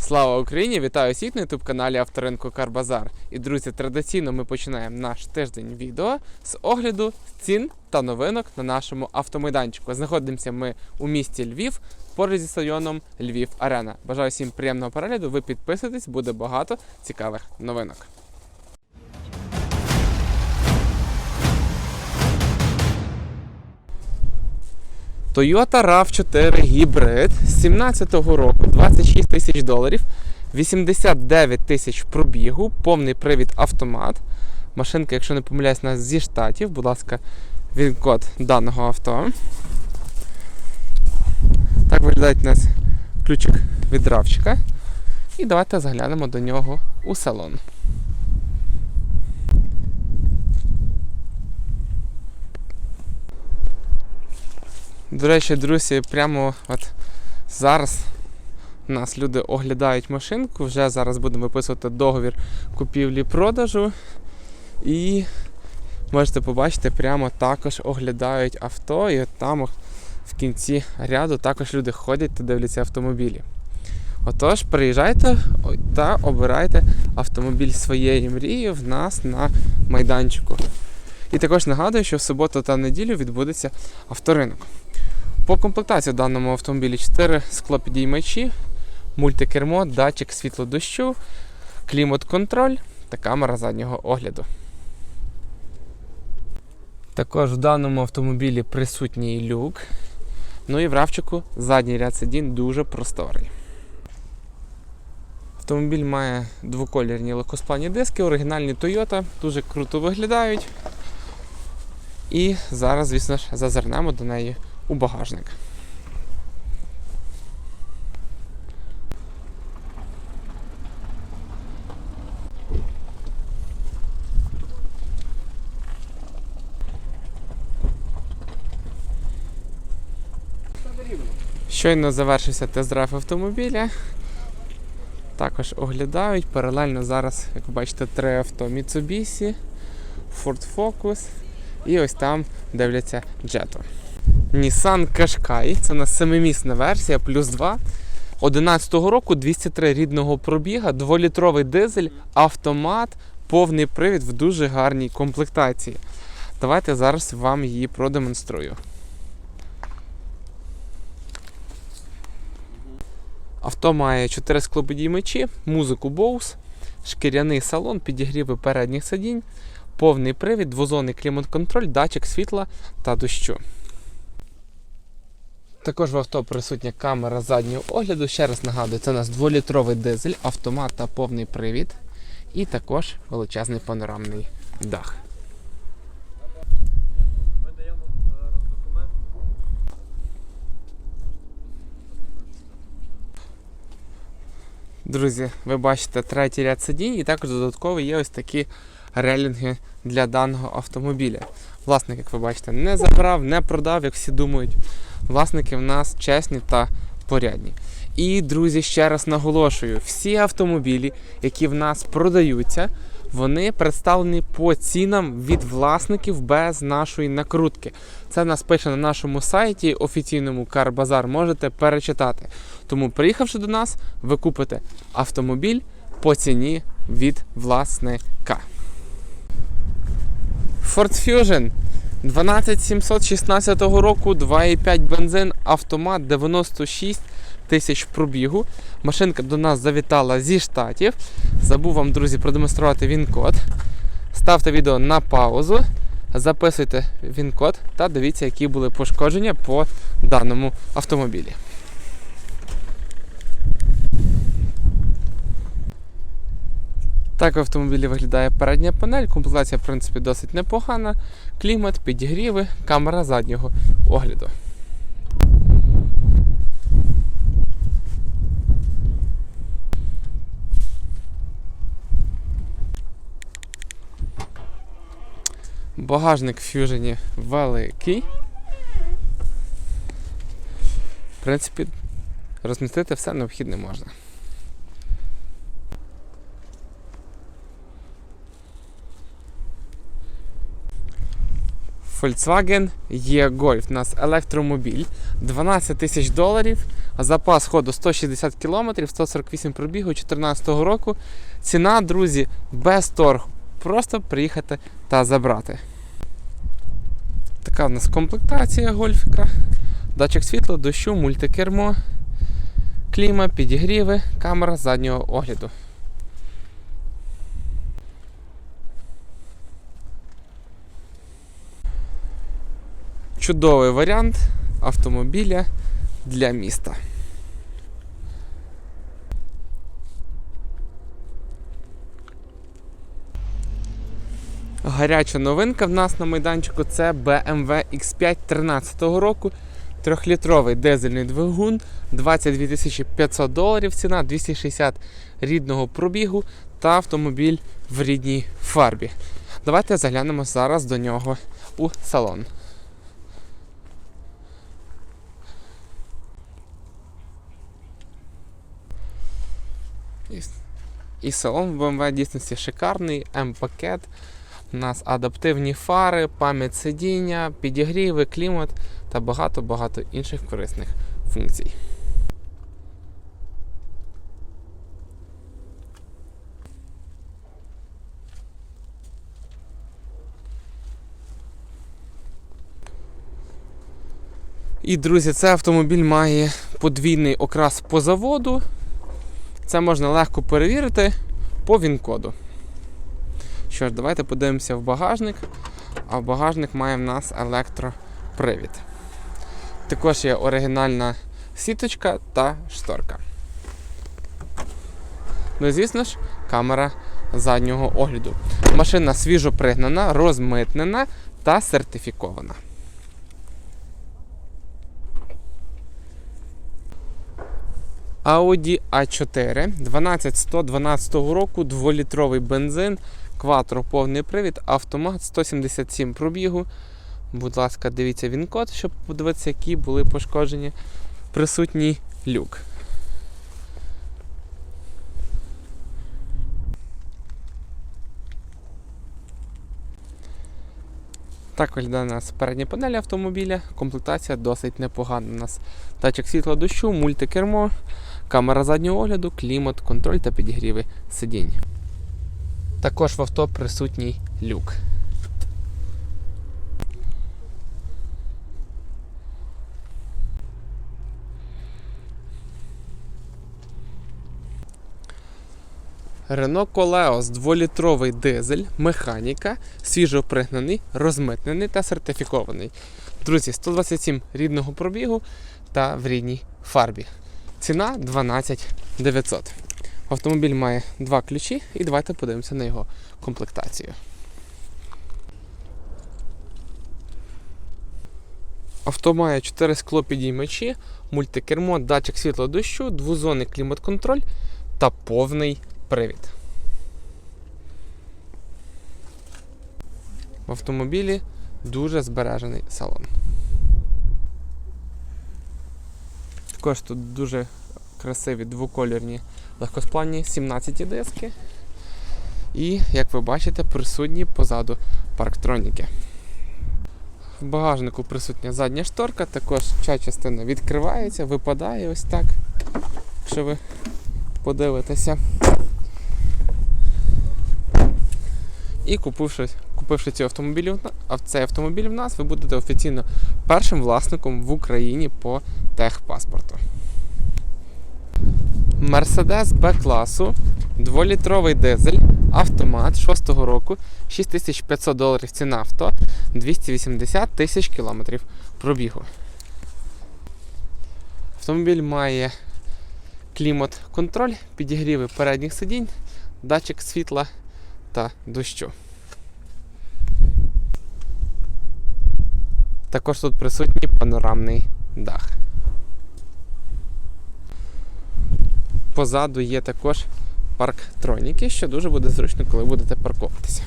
Слава Україні! Вітаю всіх на youtube каналі Авторинку Карбазар. І друзі, традиційно ми починаємо наш тиждень відео з огляду цін та новинок на нашому автомайданчику. Знаходимося ми у місті Львів поруч зі стадіоном Львів Арена. Бажаю всім приємного перегляду. Ви підписуйтесь, буде багато цікавих новинок. Toyota RAV4 гібрид з 17-го року 26 тисяч доларів, 89 тисяч пробігу, повний привід автомат. Машинка, якщо не помиляюсь, нас зі штатів. Будь ласка, він код даного авто. Так виглядає у нас ключик від равчика. І давайте заглянемо до нього у салон. До речі, друзі, прямо от зараз нас люди оглядають машинку. Вже зараз будемо виписувати договір купівлі-продажу. І можете побачити, прямо також оглядають авто, і от там в кінці ряду також люди ходять та дивляться автомобілі. Отож, приїжджайте та обирайте автомобіль своєї мрії в нас на майданчику. І також нагадую, що в суботу та неділю відбудеться авторинок. По комплектації в даному автомобілі 4 склопідіймачі, мультикермо, датчик світлодощу, клімат-контроль та камера заднього огляду. Також в даному автомобілі присутній люк. Ну і в равчику задній ряд сидінь дуже просторий. Автомобіль має двоколірні легкосплавні диски, оригінальні Toyota, дуже круто виглядають. І зараз, звісно ж, зазирнемо до неї у багажник. Щойно завершився тест-драйв автомобіля. Також оглядають. Паралельно зараз, як ви бачите, три авто Mitsubishi, Ford Focus і ось там дивляться Jetta. Nissan Qashqai, це у нас семимісна версія, плюс 2. 11-го року 203 рідного пробіга, 2-літровий дизель, автомат, повний привід в дуже гарній комплектації. Давайте зараз вам її продемонструю. Авто має 4 склоподіймачі, музику Bose, шкіряний салон, підігріви передніх сидінь, повний привід, двозонний клімат-контроль, датчик світла та дощу. Також в авто присутня камера заднього огляду. Ще раз нагадую, це у нас 2-літровий дизель, автомат та повний привід. І також величезний панорамний дах. Документ. Друзі, ви бачите третій ряд сидінь, і також додатково є ось такі релінги для даного автомобіля. Власник, як ви бачите, не забрав, не продав, як всі думають. Власники в нас чесні та порядні. І, друзі, ще раз наголошую: всі автомобілі, які в нас продаються, вони представлені по цінам від власників без нашої накрутки. Це в нас пише на нашому сайті офіційному Карбазар. Можете перечитати. Тому, приїхавши до нас, ви купите автомобіль по ціні від власника. Ford Fusion 12716 року, 2,5 бензин, автомат 96 тисяч пробігу. Машинка до нас завітала зі штатів. Забув вам, друзі, продемонструвати він-код. Ставте відео на паузу, записуйте він-код та дивіться, які були пошкодження по даному автомобілі. Так в автомобілі виглядає передня панель, комплектація, в принципі, досить непогана. Клімат, підігріви, камера заднього огляду. Багажник в Fusion великий. В принципі, розмістити все необхідне можна. Volkswagen E-Golf. У нас електромобіль 12 тисяч доларів, Запас ходу 160 км, 148 пробігу 2014 року. Ціна, друзі, без торгу. Просто приїхати та забрати. Така в нас комплектація гольфіка. Датчик світла, дощу, мультикермо, кліма, підігріви, камера заднього огляду. Чудовий варіант автомобіля для міста. Гаряча новинка в нас на майданчику це BMW X5 13 року. Трьохлітровий дизельний двигун, 22 500 доларів ціна, 260 рідного пробігу та автомобіль в рідній фарбі. Давайте заглянемо зараз до нього у салон. І, салон в BMW дійсності шикарний, М-пакет. У нас адаптивні фари, пам'ять сидіння, підігріви, клімат та багато-багато інших корисних функцій. І, друзі, цей автомобіль має подвійний окрас по заводу. Це можна легко перевірити по ВІН-коду. Що ж, давайте подивимося в багажник. А в багажник має в нас електропривід. Також є оригінальна сіточка та шторка. Ну звісно ж, камера заднього огляду. Машина свіжо пригнана, розмитнена та сертифікована. Audi A4 12112 року, 2-літровий бензин, кватро повний привід, автомат 177 пробігу. Будь ласка, дивіться він код, щоб подивитися, які були пошкоджені. Присутній люк. Так виглядає у нас передня панель автомобіля. Комплектація досить непогана. У нас датчик світла дощу, мультикермо, камера заднього огляду, клімат, контроль та підігріви сидінь. Також в авто присутній люк. Renault Koleos 2-літровий дизель, механіка, свіжопригнаний, розмитнений та сертифікований. Друзі, 127 рідного пробігу та в рідній фарбі. Ціна 12 900. Автомобіль має два ключі і давайте подивимося на його комплектацію. Авто має 4 склопідіймачі, мультикермо, датчик світла дощу, двозонний клімат-контроль та повний привід. В автомобілі дуже збережений салон. Також тут дуже красиві двокольорні легкосплавні 17 диски. І, як ви бачите, присутні позаду парктроніки. В багажнику присутня задня шторка, також ця частина відкривається, випадає ось так, якщо ви подивитеся. І купивши, купивши ці автомобілі, цей автомобіль в нас, ви будете офіційно першим власником в Україні по техпаспорту. Mercedes B-класу, 2-літровий дизель, автомат 6-го року, 6500 доларів ціна авто, 280 тисяч кілометрів пробігу. Автомобіль має клімат-контроль, підігріви передніх сидінь, датчик світла та дощу. Також тут присутній панорамний дах. Позаду є також парктроніки, що дуже буде зручно, коли будете паркуватися.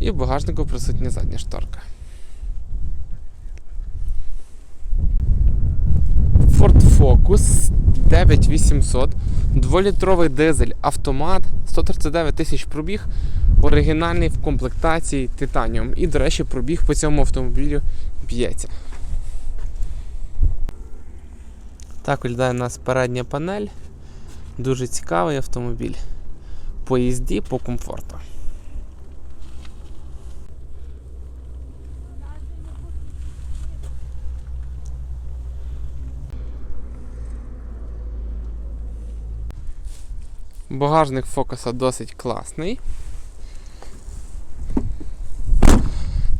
І в багажнику присутня задня шторка. Ford Focus 9800, 2-літровий дизель, автомат, 139 тисяч пробіг, оригінальний в комплектації титаніум. І, до речі, пробіг по цьому автомобілю б'ється. Так виглядає у нас передня панель. Дуже цікавий автомобіль. По їзді, по комфорту. Багажник фокуса досить класний.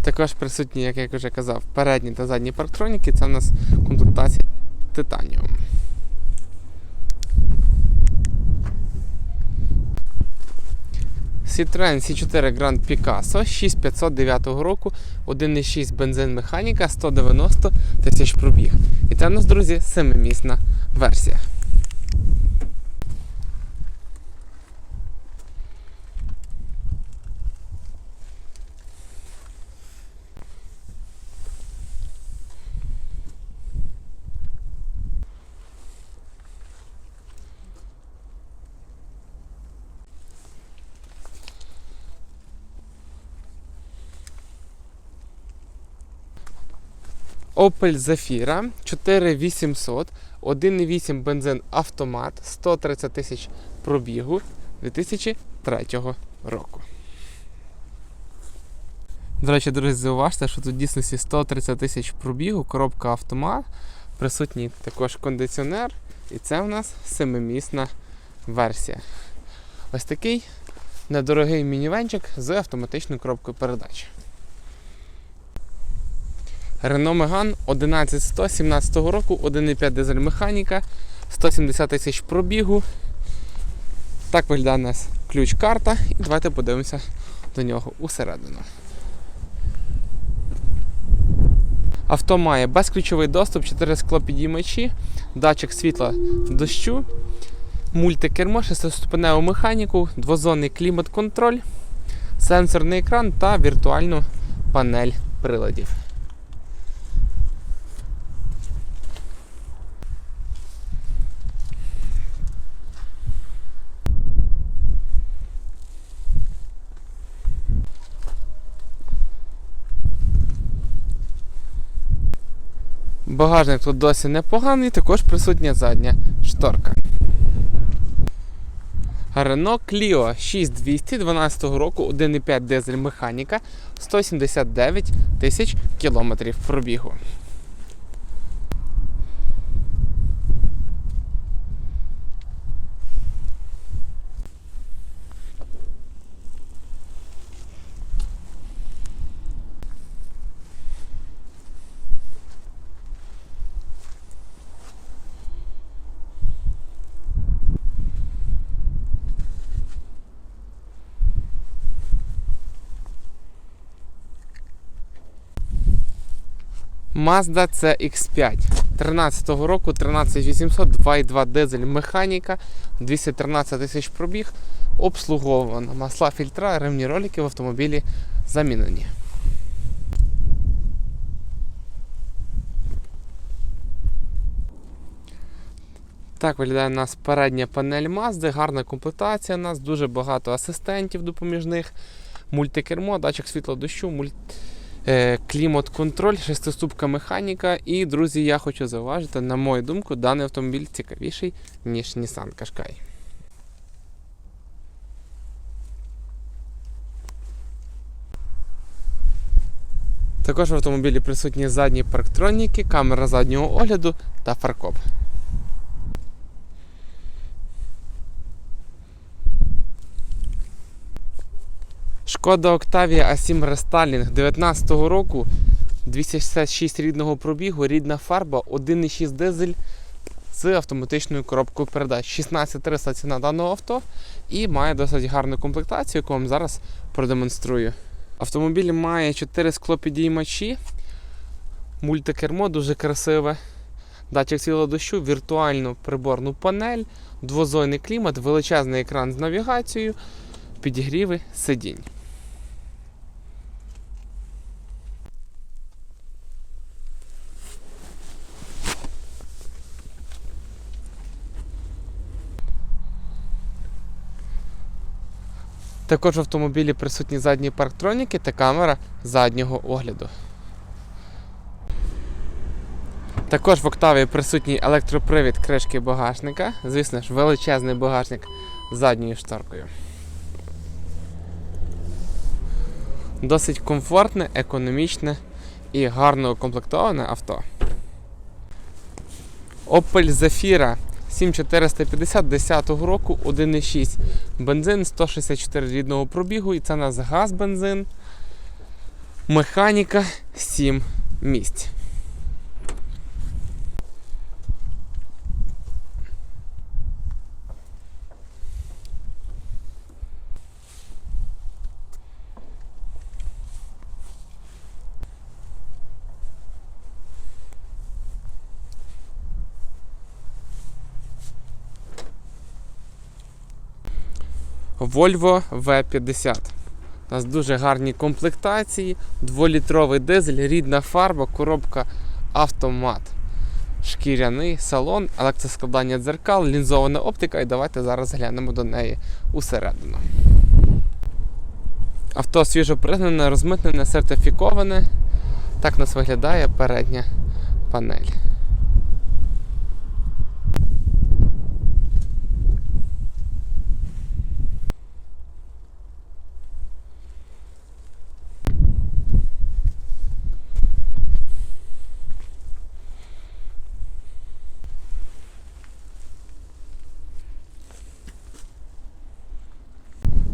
Також присутні, як я вже казав, передні та задні парктроніки. Це у нас комплектація Titanium. Citroen C4 Grand Picasso 6509 року, 1,6 бензин механіка, 190 тисяч пробіг. І це у нас, друзі, семимісна версія. Opel Zafira 4800, 1,8 бензин автомат, 130 тисяч пробігу 2003 року. До речі, друзі, зауважте, що тут в дійсності 130 тисяч пробігу, коробка автомат, присутній також кондиціонер, і це у нас семимісна версія. Ось такий недорогий мінівенчик з автоматичною коробкою передач. Renault Megane 11100 17 року, 1,5 дизель механіка, 170 тисяч пробігу. Так виглядає у нас ключ-карта. І давайте подивимося до нього усередину. Авто має безключовий доступ, 4 склопідіймачі, датчик світла дощу, мультикермо, 6-ступеневу механіку, двозонний клімат-контроль, сенсорний екран та віртуальну панель приладів. Багажник тут досі непоганий, також присутня задня шторка. Renault Clio 6200 12 року, 1,5 дизель механіка, 179 тисяч кілометрів пробігу. Mazda CX5 13 року, 13800, 2,2 дизель механіка, 213 тисяч пробіг, обслуговувано. Масла фільтра, ремні ролики в автомобілі замінені. Так виглядає у нас передня панель Mazda, гарна комплектація у нас, дуже багато асистентів допоміжних, мультикермо, датчик світла дощу, мульт... е, клімат-контроль, шестиступка механіка. І, друзі, я хочу зауважити, на мою думку, даний автомобіль цікавіший, ніж Nissan Qashqai. Також в автомобілі присутні задні парктроніки, камера заднього огляду та фаркоп. Шкода Octavia A7 Restyling 19 року, 266 рідного пробігу, рідна фарба, 1,6 дизель з автоматичною коробкою передач. 16300 ціна даного авто і має досить гарну комплектацію, яку вам зараз продемонструю. Автомобіль має 4 склопідіймачі, мультикермо дуже красиве. Датчик світла дощу, віртуальну приборну панель, двозойний клімат, величезний екран з навігацією, підігріви сидінь. Також в автомобілі присутні задні парктроніки та камера заднього огляду. Також в Октаві присутній електропривід кришки багажника. Звісно ж, величезний багажник з задньою шторкою. Досить комфортне, економічне і гарно укомплектоване авто. Opel Zafira 7450 10 року 1,6 бензин 164 рідного пробігу і це у нас газ бензин. Механіка 7 місць. Volvo V50. У нас дуже гарні комплектації, 2-літровий дизель, рідна фарба, коробка автомат. Шкіряний салон, електроскладання дзеркал, лінзована оптика. І давайте зараз глянемо до неї усередину. Авто свіжо пригнане, розмитнене, сертифіковане. Так нас виглядає передня панель.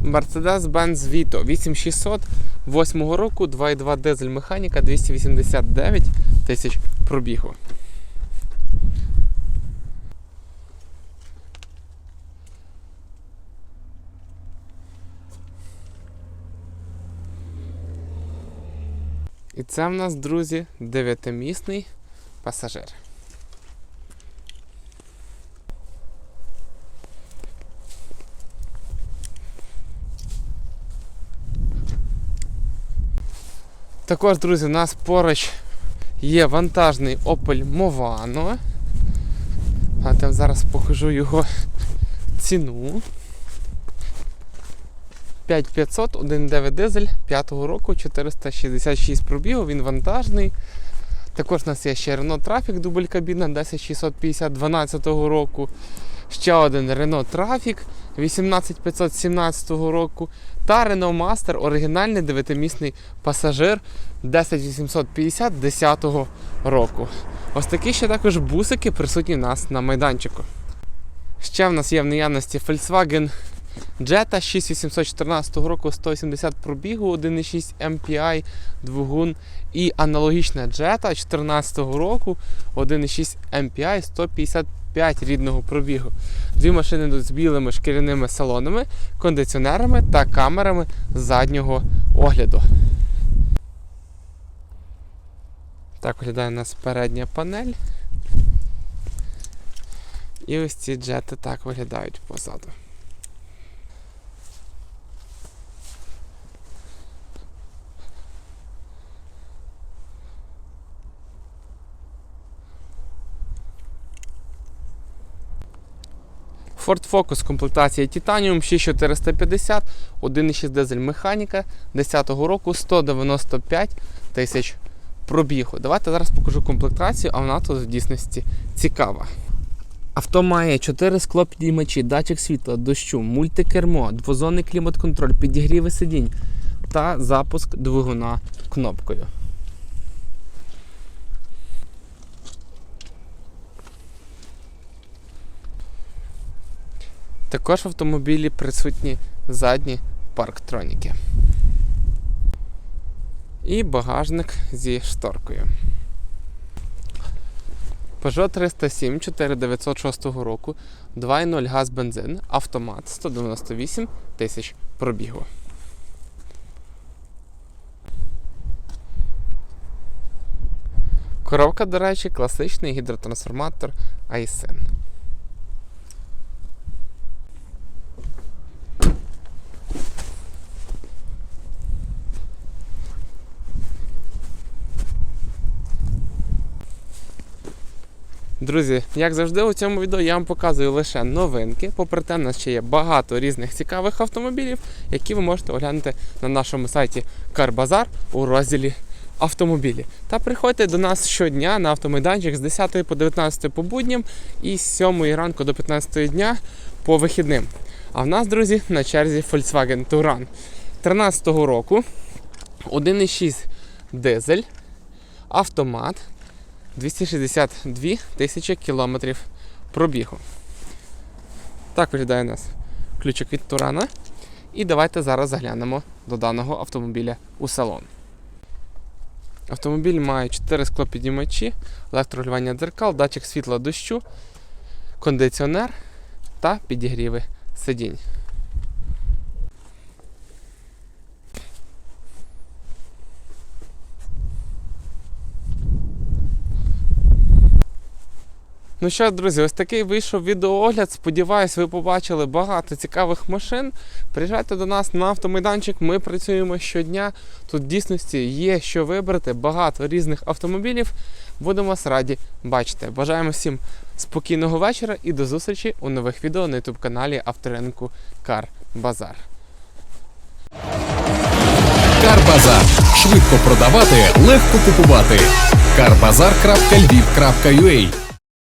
Mercedes-Benz Vito 8600 8 року, 2.2 дизель механіка, 289 тисяч пробігу. І це в нас, друзі, дев'ятимісний пасажир. Також, друзі, у нас поруч є вантажний Opel Movano. А там зараз покажу його ціну. 5500, 1.9 дизель 5-го року, 466 пробігу, він вантажний. Також у нас є ще Renault Traffic дубль кабіна 10650 12 року. Ще один Renault Traffic 18517 року. Та Renault Master оригінальний 9-місний пасажир 10850 10 року. Ось такі ще також бусики присутні у нас на майданчику. Ще в нас є в наявності Volkswagen Jetta 6814 року 180 пробігу, 1,6 MPI двигун і аналогічна Jetta 14 року 1,6 MPI 155 рідного пробігу. Дві машини йдуть з білими шкіряними салонами, кондиціонерами та камерами заднього огляду. Так виглядає у нас передня панель. І ось ці джети так виглядають позаду. Ford Focus комплектація Titanium 6450, 1,6 дизель механіка 10-го року 195 тисяч пробігу. Давайте зараз покажу комплектацію, а вона тут в дійсності цікава. Авто має 4 склопідіймачі, датчик світла, дощу, мультикермо, двозонний клімат-контроль, підігріви сидінь та запуск двигуна кнопкою. Також в автомобілі присутні задні парктроніки. І багажник зі шторкою. Peugeot 307 4906 року, 2.0 газ бензин, автомат 198 тисяч пробігу. Коробка, до речі, класичний гідротрансформатор Aisin. Друзі, як завжди, у цьому відео я вам показую лише новинки. Попри те, у нас ще є багато різних цікавих автомобілів, які ви можете оглянути на нашому сайті CarBazaar у розділі автомобілі. Та приходьте до нас щодня на автомайданчик з 10 по 19 по будням і з 7 ранку до 15 дня по вихідним. А в нас, друзі, на черзі Volkswagen Touran 13-го року, 1,6 дизель, автомат, 262 тисячі кілометрів пробігу. Так виглядає у нас ключик від Турана. І давайте зараз заглянемо до даного автомобіля у салон. Автомобіль має 4 склопідіймачі, електролювання дзеркал, датчик світла дощу, кондиціонер та підігріви сидінь. Ну що, друзі, ось такий вийшов відеоогляд. Сподіваюсь, ви побачили багато цікавих машин. Приїжджайте до нас на автомайданчик. Ми працюємо щодня. Тут в дійсності є що вибрати, багато різних автомобілів. Будемо вас раді бачити. Бажаємо всім спокійного вечора і до зустрічі у нових відео на youtube каналі Авторинку Кар Базар. Карбазар. Швидко продавати, легко купувати. Карбазар.львів.ua